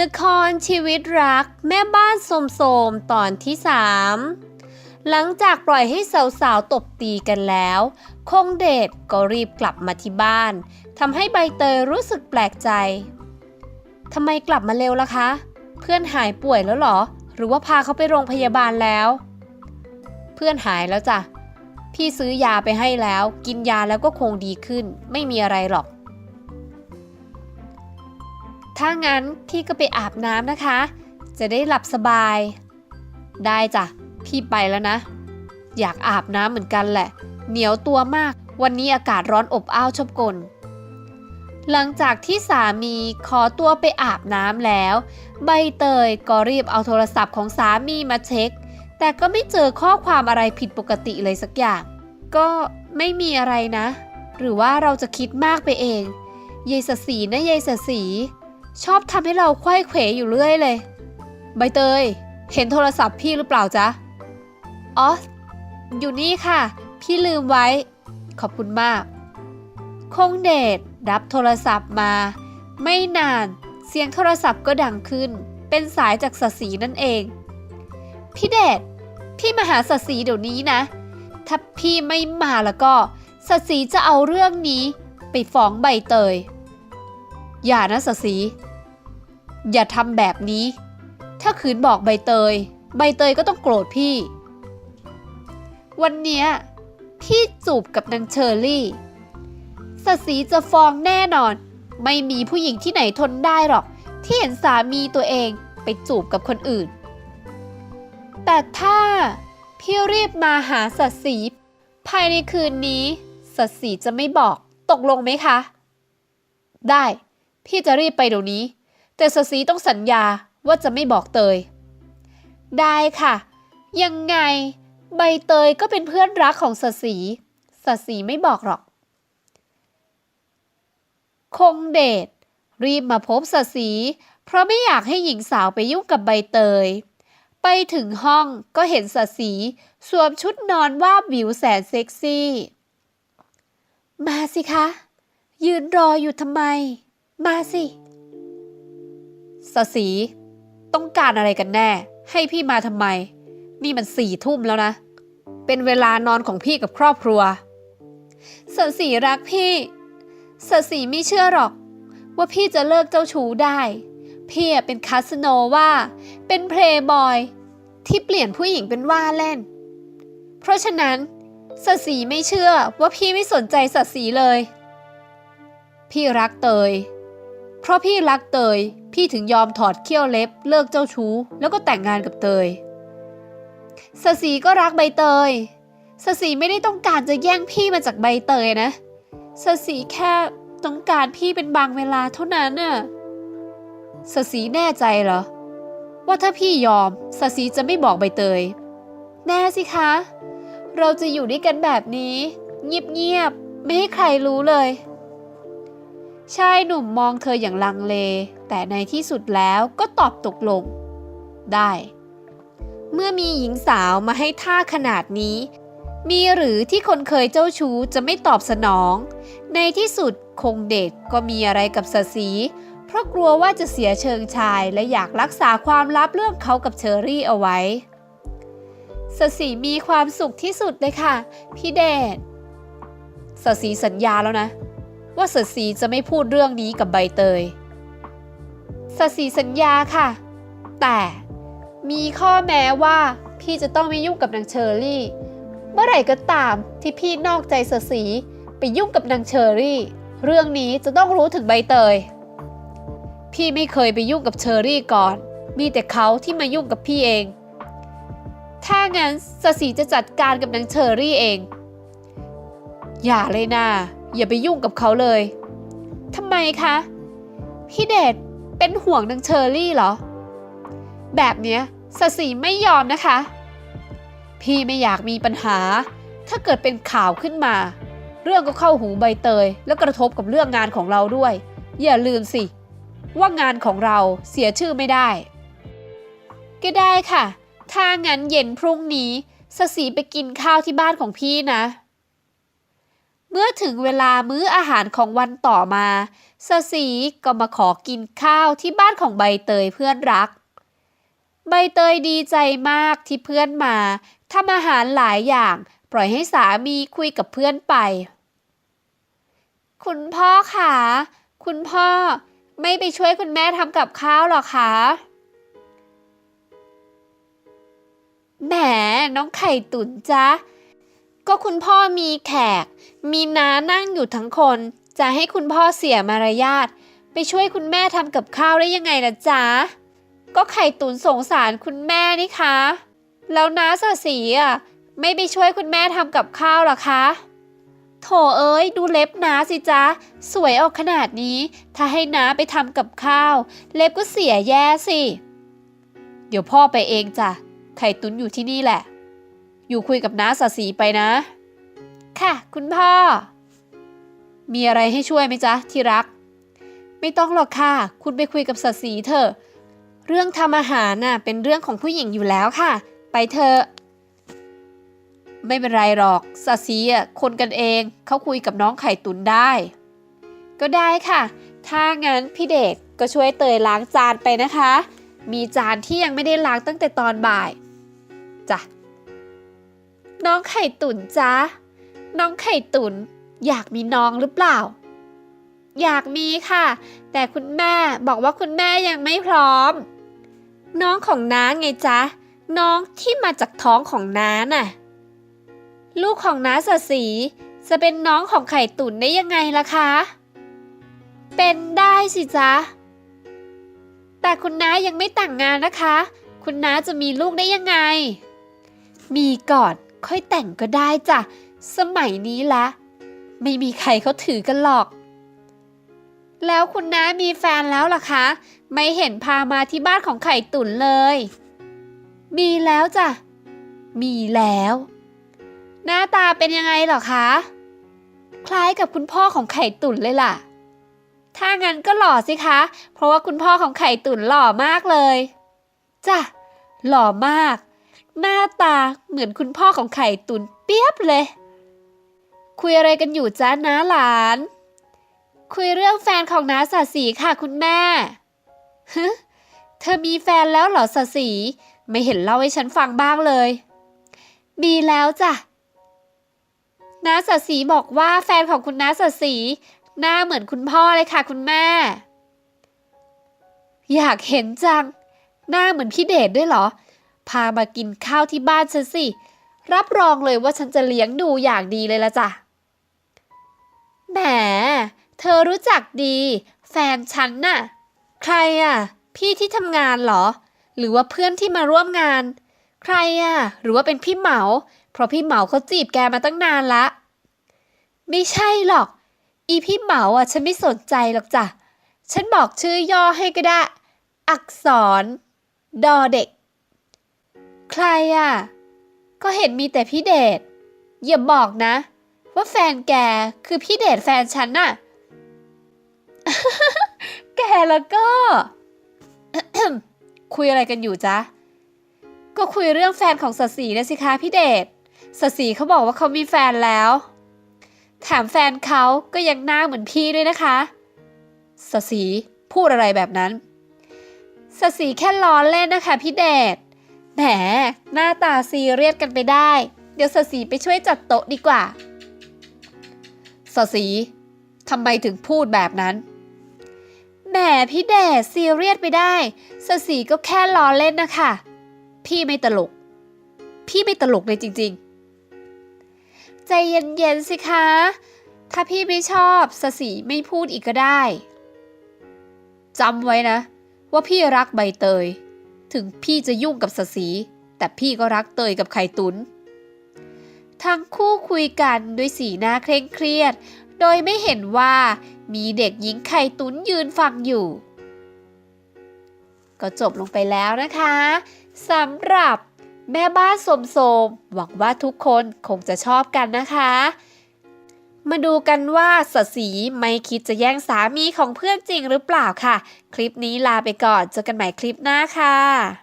ละครชีวิตรักแม่บ้านโสมตอนที่สามหลังจากปล่อยให้สาวๆ ตบตีกันแล้ว คงเดชก็รีบกลับมาที่บ้านทำให้ใบเตยรู้สึกแปลกใจทำไมกลับมาเร็วล่ะคะ เพื่อนหายป่วยแล้วเหรอ หรือว่าพาเขาไปโรงพยาบาลแล้ว เพื่อนหายแล้วจ้ะ พี่ซื้อยาไปให้แล้ว กินยาแล้วก็คงดีขึ้น ไม่มีอะไรหรอก ถ้างั้นพี่ก็ไปอาบน้ำนะคะ จะได้หลับสบาย ได้จ้ะ พี่ไปแล้วนะ อยากอาบน้ำเหมือนกันแหละ เหนียวตัวมาก วันนี้อากาศร้อนอบอ้าวชอบกล หลังจากที่สามีขอตัวไปอาบน้ำแล้ว ใบเตยก็รีบเอาโทรศัพท์ของสามีมาเช็ค แต่ก็ไม่เจอข้อความอะไรผิดปกติเลยสักอย่าง ก็ไม่มีอะไรนะ หรือว่าเราจะคิดมากไปเองยายสสีนะยายสสี ชอบทำให้เราควยเขวอยู่เรื่อยเลย ใบเตย เห็นโทรศัพท์พี่หรือเปล่าจ๊ะ อ๋อ อยู่นี่ค่ะ พี่ลืมไว้ ขอบคุณมาก คงเดชรับโทรศัพท์มา ไม่นานเสียงโทรศัพท์ก็ดังขึ้น เป็นสายจากสสีนั่นเอง พี่เดช พี่มาหาสสีเดี๋ยวนี้นะ ถ้าพี่ไม่มาแล้วก็สสีจะเอาเรื่องนี้ไปฟ้องใบเตย อย่านะสสี อย่าทำแบบนี้ ถ้าขืนบอกใบเตย ใบเตยก็ต้องโกรธพี่ วันเนี้ยพี่จูบกับนางเชอรี่สสีจะฟ้องแน่นอน ไม่มีผู้หญิงที่ไหนทนได้หรอก ที่เห็นสามีตัวเองไปจูบกับคนอื่น แต่ถ้าพี่รีบมาหาสสีภายในคืนนี้สสีจะไม่บอกตกลงไหมคะ ได้ พี่จะรีบไปเดี๋ยวนี้ แต่สสีต้องสัญญาว่าจะไม่บอกเตย ได้ค่ะ ยังไง ใบเตยก็เป็นเพื่อนรักของสสีสสีไม่บอกหรอก คงเดชรีบมาพบสสี เพราะไม่อยากให้หญิงสาวไปยุ่งกับใบเตย ไปถึงห้องก็เห็นสสีสวมชุดนอนว่าบวิวแสนเซ็กซี่ มาสิคะ ยืนรออยู่ทำไม มาสิ สสีต้องการอะไรกันแน่ ให้พี่มาทำไม นี่มันสี่ทุ่มแล้วนะ เป็นเวลานอนของพี่กับครอบครัวสสีรักพี่สสีไม่เชื่อหรอก ว่าพี่จะเลิกเจ้าชู้ได้ พี่เป็นคาสโนว่า เป็นเพลย์บอยที่เปลี่ยนผู้หญิงเป็นว่าเล่น เพราะฉะนั้นสสีไม่เชื่อว่าพี่ไม่สนใจสสีเลย พี่รักเตย เพราะพี่รักเตย พี่ถึงยอมถอดเขี้ยวเล็บเลิกเจ้าชู้ แล้วก็แต่งงานกับเตยสสีก็รักใบเตยสสีไม่ได้ต้องการจะแย่งพี่มาจากใบเตยนะสสีแค่ต้องการพี่เป็นบางเวลาเท่านั้นน่ะสสีแน่ใจเหรอ ว่าถ้าพี่ยอมสสีจะไม่บอกใบเตย แน่สิคะ เราจะอยู่ด้วยกันแบบนี้ เงียบๆไม่ให้ใครรู้เลย ชายหนุ่มมองเธออย่างลังเล แต่ในที่สุดแล้วก็ตอบตกลง ได้ เมื่อมีหญิงสาวมาให้ท่าขนาดนี้ มีหรือที่คนเคยเจ้าชู้จะไม่ตอบสนอง ในที่สุดคงเดชก็มีอะไรกับสสี เพราะกลัวว่าจะเสียเชิงชายและอยากรักษาความลับเรื่องเขากับเชอรี่เอาไว้สสีมีความสุขที่สุดเลยค่ะ พี่เดชสสีสัญญาแล้วนะ ว่าสสีจะไม่พูดเรื่องนี้กับใบเตยสสีสัญญาค่ะ แต่มีข้อแม้ว่าพี่จะต้องไม่ยุ่งกับนางเชอรี่ เมื่อไหร่ก็ตามที่พี่นอกใจสสีไปยุ่งกับนางเชอรี่ เรื่องนี้จะต้องรู้ถึงใบเตย พี่ไม่เคยไปยุ่งกับเชอรี่ก่อน มีแต่เขาที่มายุ่งกับพี่เอง ถ้างั้นสสีจะจัดการกับนางเชอรี่เอง อย่าเลยนะ อย่าไปยุ่งกับเขาเลยทำไมคะ พี่เดชเป็นห่วงนางเชอรี่เหรอ แบบเนี้ยสสีไม่ยอมนะคะ พี่ไม่อยากมีปัญหา ถ้าเกิดเป็นข่าวขึ้นมา เรื่องก็เข้าหูใบเตย แล้วกระทบกับเรื่องงานของเราด้วย อย่าลืมสิ ว่างานของเราเสียชื่อไม่ได้ ก็ได้ค่ะ ถ้างั้นเย็นพรุ่งนี้สสีไปกินข้าวที่บ้านของพี่นะ อถึงเวลามื้ออาหารของวันต่อมาสสีก็มาขอกินข้าวที่บ้านของใบเตยเพื่อนรัก ใบเตยดีใจมากที่เพื่อนมาทำอาหารหลายอย่าง ปล่อยให้สามีคุยกับเพื่อนไป คุณพ่อคะคุณพ่อไม่ไปช่วยคุณแม่ทำกับข้าวหรอคะแหมน้องไข่ตุ๋นจ๊ะ ก็คุณพ่อมีแขก มีน้านั่งอยู่ทั้งคน จะให้คุณพ่อเสียมารยาทไปช่วยคุณแม่ทำกับข้าวได้ยังไงล่ะจ๊ะ ก็ไข่ตุ๋นสงสารคุณแม่นี่คะ แล้วน้าสสีอะไม่ไปช่วยคุณแม่ทำกับข้าวหรอคะ โถเอ้ยดูเล็บน้าสิจ๊ะ สวยออกขนาดนี้ ถ้าให้น้าไปทำกับข้าว เล็บก็เสียแย่สิ เดี๋ยวพ่อไปเองจ้ะ ไข่ตุ๋นอยู่ที่นี่แหละ อยู่คุยกับน้าสสีไปนะ ค่ะ คุณพ่อ มีอะไรให้ช่วยไหมจ๊ะที่รัก ไม่ต้องหรอกค่ะ คุณไปคุยกับสสีเถอะ เรื่องทำอาหารน่ะเป็นเรื่องของผู้หญิงอยู่แล้วค่ะ ไปเถอะ ไม่เป็นไรหรอกสสีอะคนกันเอง เขาคุยกับน้องไข่ตุ๋นได้ ก็ได้ค่ะ ถ้างั้นพี่เด็กก็ช่วยเตยล้างจานไปนะคะ มีจานที่ยังไม่ได้ล้างตั้งแต่ตอนบ่ายจ้ะ น้องไข่ตุ๋นจ้ะน้องไข่ตุ๋นอยากมีน้องหรือเปล่า อยากมีค่ะ แต่คุณแม่บอกว่าคุณแม่ยังไม่พร้อม น้องของน้าไงจ๊ะ น้องที่มาจากท้องของน้าน่ะ ลูกของน้าสสีจะเป็นน้องของไข่ตุ๋นได้ยังไงล่ะคะ เป็นได้สิจ๊ะ แต่คุณน้ายังไม่แต่งงานนะคะ คุณน้าจะมีลูกได้ยังไง มีก่อน ค่อยแต่งก็ได้จ้ะ สมัยนี้ละ ไม่มีใครเขาถือกันหรอก แล้วคุณน้ามีแฟนแล้วล่ะคะ ไม่เห็นพามาที่บ้านของไข่ตุ๋นเลย มีแล้วจ้ะ มีแล้ว หน้าตาเป็นยังไงหรอคะ คล้ายกับคุณพ่อของไข่ตุ๋นเลยล่ะ ถ้างั้นก็หล่อสิคะ เพราะว่าคุณพ่อของไข่ตุ๋นหล่อมากเลย จ้ะ หล่อมาก หน้าตาเหมือนคุณพ่อของไข่ตุ๋นเปียบเลย คุยอะไรกันอยู่จ้าน้าหลาน คุยเรื่องแฟนของน้าสาสีค่ะคุณแม่ฮึเธอมีแฟนแล้วเหรอสาสี ไม่เห็นเล่าให้ฉันฟังบ้างเลย มีแล้วจ้ะน้าสาสีบอกว่าแฟนของคุณน้าสาสีหน้าเหมือนคุณพ่อเลยค่ะคุณแม่ อยากเห็นจัง หน้าเหมือนพี่เดชด้วยเหรอ พามากินข้าวที่บ้านฉันสิ รับรองเลยว่าฉันจะเลี้ยงดูอย่างดีเลยละจ้ะ แหม เธอรู้จักดี แฟนฉันน่ะ ใครอะ พี่ที่ทำงานเหรอ หรือว่าเพื่อนที่มาร่วมงาน ใครอะ หรือว่าเป็นพี่เหมา เพราะพี่เหมาเขาจีบแกมาตั้งนานละ ไม่ใช่หรอก อีพี่เหมาอะ ฉันไม่สนใจหรอกจ้ะ ฉันบอกชื่อย่อให้ก็ได้ อักษร ดอเด็ก ใครอะ ก็เห็นมีแต่พี่เดชอย่าบอกนะ ว่าแฟนแกคือพี่เดชแฟนฉันน่ะ แกแล้วก็ คุยอะไรกันอยู่จ๊ะ ก็คุยเรื่องแฟนของสสีนะสิคะพี่เดชสสีเขาบอกว่าเขามีแฟนแล้ว แถมแฟนเขาก็ยังหน้าเหมือนพี่ด้วยนะคะสสีพูดอะไรแบบนั้นสสีแค่ล้อเล่นนะคะพี่เดช แหมหน้าตาซีเรียสกันไปได้ เดี๋ยวสสีไปช่วยจัดโต๊ะดีกว่าสสีทำไมถึงพูดแบบนั้นแหมพี่แดดซีเรียสไปได้สสีก็แค่ล้อเล่นนะคะ พี่ไม่ตลก พี่ไม่ตลกเลยจริง ๆ ใจเย็นๆสิคะ ถ้าพี่ไม่ชอบสสีไม่พูดอีกก็ได้จำไว้นะ ว่าพี่รักใบเตย ถึงพี่จะยุ่งกับสสีแต่พี่ก็รักเตยกับไข่ตุน ทั้งคู่คุยกันด้วยสีหน้าเคร่งเครียด โดยไม่เห็นว่ามีเด็กหญิงไข่ตุนยืนฟังอยู่ ก็จบลงไปแล้วนะคะสำหรับแม่บ้านสมโสมหวังว่าทุกคนคงจะชอบกันนะคะ มาดูกันว่าสสีไม่คิดจะแย่งสามีของเพื่อนจริงหรือเปล่าค่ะ คลิปนี้ลาไปก่อนเจอกันใหม่คลิปหน้าค่ะ